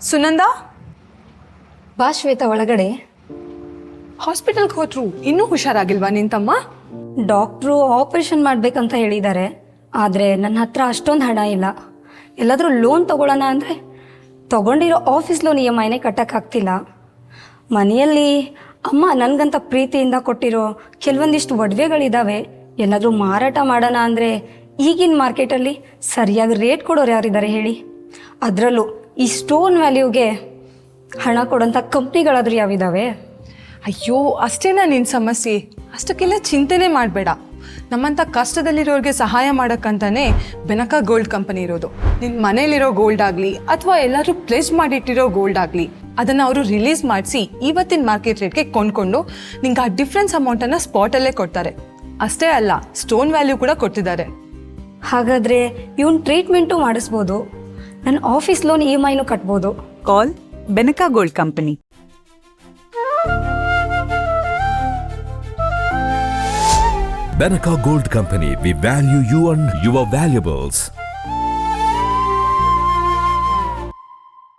ಸುನಂದ? ಬಾ ಶ್ವೇತ ಒಳಗಡೆ. ಹಾಸ್ಪಿಟಲ್ಗೆ ಹೋದ್ರು ಇನ್ನೂ ಹುಷಾರಾಗಿಲ್ವಾ ನಿನ್ ತಮ್ಮ ಡಾಕ್ಟ್ರು ಆಪರೇಷನ್ ಮಾಡ್ಬೇಕಂತ ಹೇಳಿದ್ದಾರೆ. ಆದರೆ ನನ್ನ ಹತ್ರ ಅಷ್ಟೊಂದು ಹಣ ಇಲ್ಲ. ಎಲ್ಲಾದರೂ ಲೋನ್ ತಗೊಳ್ಳೋಣ ಅಂದರೆ ತಗೊಂಡಿರೋ ಆಫೀಸ್ ಲೋನ್ ಇ ಎಂ ಐನೇ ಕಟ್ಟೋಕ್ಕಾಗ್ತಿಲ್ಲ ಮನೆಯಲ್ಲಿ ಅಮ್ಮ ನನಗಂತ ಪ್ರೀತಿಯಿಂದ ಕೊಟ್ಟಿರೋ ಕೆಲವೊಂದಿಷ್ಟು ಒಡವೆಗಳಿದ್ದಾವೆ ಎಲ್ಲಾದರೂ ಮಾರಾಟ ಮಾಡೋಣ ಅಂದರೆ ಈಗಿನ ಮಾರ್ಕೆಟಲ್ಲಿ ಸರಿಯಾಗಿ ರೇಟ್ ಕೊಡೋರು ಯಾರಿದ್ದಾರೆ ಹೇಳಿ. ಅದರಲ್ಲೂ ಈ ಸ್ಟೋನ್ ವ್ಯಾಲ್ಯೂಗೆ ಹಣ ಕೊಡೋಂಥ ಕಂಪ್ನಿಗಳಾದರೂ ಯಾವಿದ್ದಾವೆ ಅಯ್ಯೋ ಅಷ್ಟೇನಾ ನಿನ್ ಸಮಸ್ಯೆ. ಅಷ್ಟಕ್ಕೆಲ್ಲ ಚಿಂತೆನೆ ಮಾಡಬೇಡ. ನಮ್ಮಂಥ ಕಷ್ಟದಲ್ಲಿರೋರಿಗೆ ಸಹಾಯ ಮಾಡೋಕ್ಕಂತಾನೆ ಬೆನಕ ಗೋಲ್ಡ್ ಕಂಪನಿ ಇರೋದು. ನಿನ್ನ ಮನೇಲಿರೋ ಗೋಲ್ಡ್ ಆಗಲಿ ಅಥವಾ ಎಲ್ಲರೂ ಪ್ಲೇಸ್ ಮಾಡಿಟ್ಟಿರೋ ಗೋಲ್ಡ್ ಆಗಲಿ ಅದನ್ನು ಅವರು ರಿಲೀಸ್ ಮಾಡಿಸಿ ಇವತ್ತಿನ ಮಾರ್ಕೆಟ್ ರೇಟ್ಗೆ ಕೊಂಡ್ಕೊಂಡು ನಿಂಗೆ ಆ ಡಿಫ್ರೆನ್ಸ್ ಅಮೌಂಟನ್ನು ಸ್ಪಾಟಲ್ಲೇ ಕೊಡ್ತಾರೆ. ಅಷ್ಟೇ ಅಲ್ಲ ಸ್ಟೋನ್ ವ್ಯಾಲ್ಯೂ ಕೂಡ ಕೊಟ್ಟಿದ್ದಾರೆ ಹಾಗಾದರೆ ಇವನ್ ಟ್ರೀಟ್ಮೆಂಟು ಮಾಡಿಸ್ಬೋದು. ನನ್ನ ಆಫೀಸ್ ಲೋನ್ ಇ ಎಮ್ ಐನು ಕಟ್ಬೋದು Call Benaca Gold Company. Benaca Gold Company, we value you and your valuables.